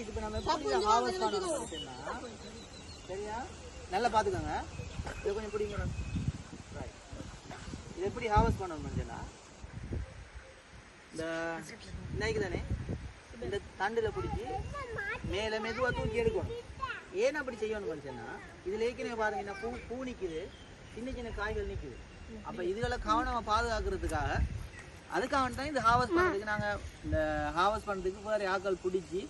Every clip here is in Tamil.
லேடிஸ் இப்போ நம்ம எப்படி ஹார்வெஸ்ட் பண்ணணும் சரியா? நல்லா பார்த்துக்கோங்க இதை கொஞ்சம் பிடிங்க. இது எப்படி ஹார்வெஸ்ட் பண்ணணும் சொன்னா இந்த இன்னைக்கு தானே? இந்த தண்டில் பிடிச்சி மேலே மெதுவாக தூக்கி எடுக்கணும். ஏன் அப்படி செய்யணும் மனுஷன்னா இதில் ஏற்கனவே பாருங்கன்னா பூ பூ நிற்குது சின்ன சின்ன காய்கள் நிற்குது அப்போ இதுகளை கவனமாக பாதுகாக்கிறதுக்காக அதுக்காக தான் இந்த ஹார்வெஸ்ட் பண்ணுறதுக்கு நாங்கள் இந்த ஹார்வெஸ்ட் பண்ணுறதுக்கு வேறு ஆட்கள் பிடிச்சி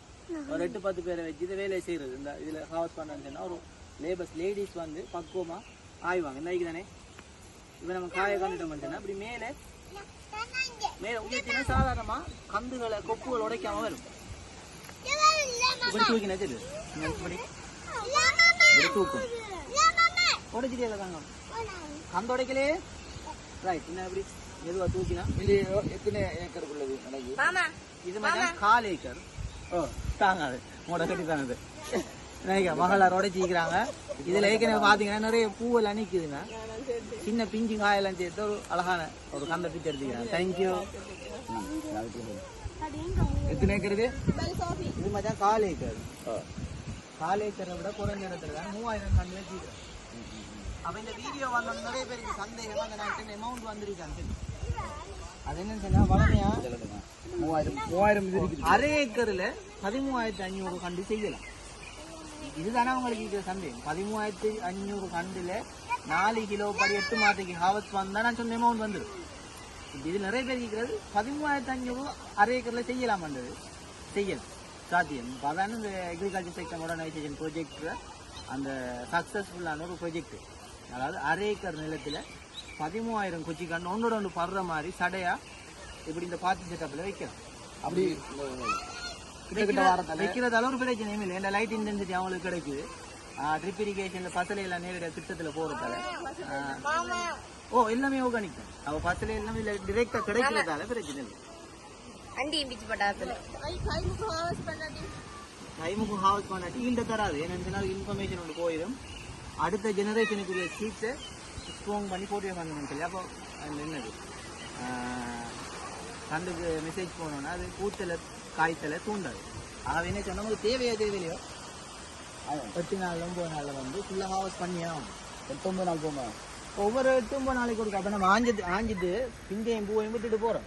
ஒரு எட்டு பத்து பேரை வச்சு இந்த வேலையை செய்கிறது இந்த இதில் பண்ணுறதுன்னு சொன்னா ஒரு லேபர்ஸ் லேடிஸ் வந்து பக்குவமாக ஆய்வாங்க. இன்னைக்கு தானே இப்போ நம்ம காயை கண்டுட்டோம் சொன்னா அப்படி மேலே மேலே உயர்த்தினா சாதாரணமாக கந்துகளை கொப்புகள் உடைக்காம வரும். இப்படி தூக்கும். உடைச்சிட்டே தாங்க கந்து உடைக்கலே ரைட் என்ன இப்படி மெதுவாக தூக்கினா? இது எத்தனை ஏக்கர் உள்ளது இது மாதிரி கால் ஏக்கர். ஓ தாங்காது மூட கட்டி தாங்குது நினைக்க மகளார் உடைச்சிக்கிறாங்க இதில் ஏற்கனவே பார்த்தீங்கன்னா நிறைய பூவெல்லாம் நிற்குதுங்க சின்ன பிஞ்சு காயெல்லாம் சேர்த்து ஒரு அழகான ஒரு கந்த பிச்சு எடுத்துக்கிறாங்க. தேங்க்யூ எத்தனை ஏக்கர் இது? மாதிரி கால் ஏக்கர். கால் ஏக்கரை விட குறைஞ்ச இடத்துல தான் மூவாயிரம் கண்டு வச்சுக்கிறோம் அப்போ இந்த வீடியோ வந்தோம் நிறைய பேருக்கு சந்தேகம். அந்த நான் அமௌண்ட் வந்திருக்காங்க அது என்னன்னு சொன்னா வளமையா? மூவாயிரம். மூவாயிரம் இது இருக்குது. அரை ஏக்கர்ல பதிமூவாயிரத்தி அஞ்சூறு கண்டு செய்யலாம். இதுதானே உங்களுக்கு இருக்கிற சந்தேகம்? பதிமூவாயிரத்தி அஞ்சூறு கண்டுல நாலு கிலோ படி எட்டு மாதத்துக்கு ஹாவஸ் வந்தா நான் சொன்ன அமௌண்ட் வந்துடும் இது நிறைய பேர் இருக்கிறது பதிமூவாயிரத்தி அஞ்சூறு அரை ஏக்கர்ல செய்யலாம்ன்றது செய்யலாம். சாத்தியம். இப்ப அதான இந்த அக்ரிகல்ச்சர் செக்டர் மாடர்னைசேஷன் ப்ராஜெக்ட் அந்த சக்ஸஸ்ஃபுல்லான ஒரு ப்ராஜெக்ட் அதாவது அரை ஏக்கர் நிலத்துல பதிமூவாயிரம் குச்சி ஒன்றோட ஒன்று படுற மாதிரி சடையா? இப்படி இந்த பாத்தி செட்டப்ல வைக்கலாம் அப்படி வைக்கிறதால ஒரு பிரச்சனையும் இல்லை. இந்த லைட் இன்டென்சிட்டி அவங்களுக்கு கிடைக்குது. ட்ரிப் இரிகேஷன்ல பசலை எல்லாம் நேரடியாக திட்டத்தில் போகிறதால ஓ எல்லாமே ஆர்கானிக் அவள் பசலை எல்லாமே இல்லை டிரெக்டாக கிடைக்கிறதால பிரச்சனை இல்லை. பட்டாத்துல டைமுக்கும் ஹாவஸ் பண்ணாட்டி ஈல்ட தராது. ஏன்னு இன்ஃபர்மேஷன் ஒன்று போயிடும். அடுத்த ஜெனரேஷனுக்குரிய சீட்ஸை ஸ்ட்ராங் பண்ணி போட்டு பண்ணணும் சொல்லி அப்போ அது என்னது? கண்டுக்கு மெசேஜ் போனோன்னா அது கூத்தலை காய்த்தலை தூண்டாது. ஆகவே என்ன சொன்னா நமக்கு தேவையோ தேவையிலையோ எட்டு நாள் ஒன்பது நாளில் வந்து ஃபுல்லாக ஹாவஸ் பண்ணியே எட்டொம்பது நாள் போமா? ஒவ்வொரு எட்டொம்பது நாளைக்கு கொடுக்க. அப்போ நம்ம ஆஞ்சிட்டு ஆஞ்சிட்டு பிஞ்சையும் பூவையும் விட்டுட்டு போகிறோம்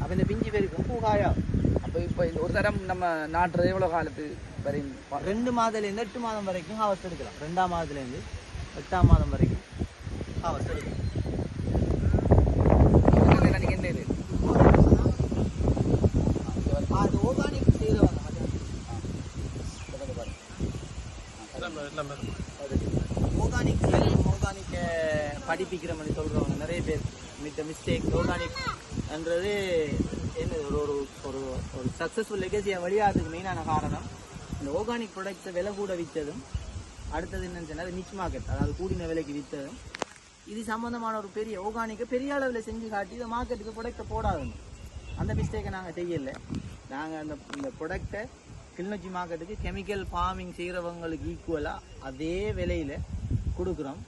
அப்போ இந்த பிஞ்சு பெருக்கும் பூ காயாகும். அப்போ இப்போ இந்த ஒரு தரம் நம்ம நாட்டுறது எவ்வளோ காலத்து வரையும்? ரெண்டு மாதத்துலேருந்து எட்டு மாதம் வரைக்கும் ஹாவஸ் எடுக்கலாம். ரெண்டாம் மாதத்துலேருந்து எட்டாம் மாதம் வரைக்கும். ஆர்கானிக் செய்கிறவங்க ஆர்கானிக் படிப்பிக்கிற மாதிரி சொல்கிறவங்க நிறைய பேர் மித்த மிஸ்டேக் ஆர்கானிக்ன்றது என்ன ஒரு ஒரு ஒரு ஒரு சக்ஸஸ்ஃபுல் லெகசியை வழியாகிறதுக்கு மெயினான காரணம் இந்த ஆர்கானிக் ப்ராடக்ட்ஸை விலை கூட விற்றதும் அடுத்தது என்னன்னு சொன்னால் நிச் மார்க்கெட் அதாவது கூடின விலைக்கு விற்றதும் இது சம்பந்தமான ஒரு பெரிய ஆர்கானிக்கை பெரிய அளவில் செஞ்சு காட்டி இதை மார்க்கெட்டுக்கு ப்ராடக்ட்டை போடாதுங்க அந்த மிஸ்டேக்கை நாங்கள் செய்யலை. நாங்கள் அந்த இந்த ப்ராடக்டை கிளிநொச்சி மார்க்கெட்டுக்கு கெமிக்கல் ஃபார்மிங் செய்கிறவங்களுக்கு ஈக்குவலாக அதே விலையில் கொடுக்குறோம்.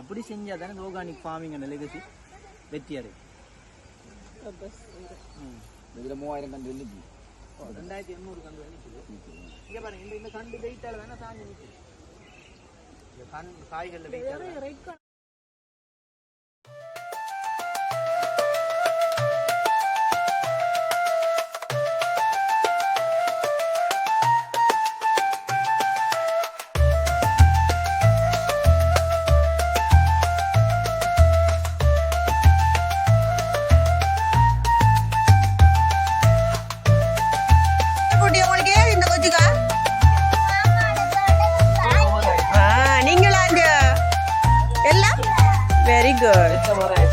அப்படி செஞ்சால் தானே ஆர்கானிக் ஃபார்மிங் அந்த லெகசி வெற்றி அடையும். ம். இதில் மூவாயிரம் கண்டு இருந்துச்சு ரெண்டாயிரத்தி எண்ணூறு கண்டு நிற்குது இங்கே பாருங்க இந்த இந்த கண்டு வெயிட்டால் வேணால் சாஞ்சு நிற்குது இந்த கண் காய்களில் வெயிட்டால் நீங்களா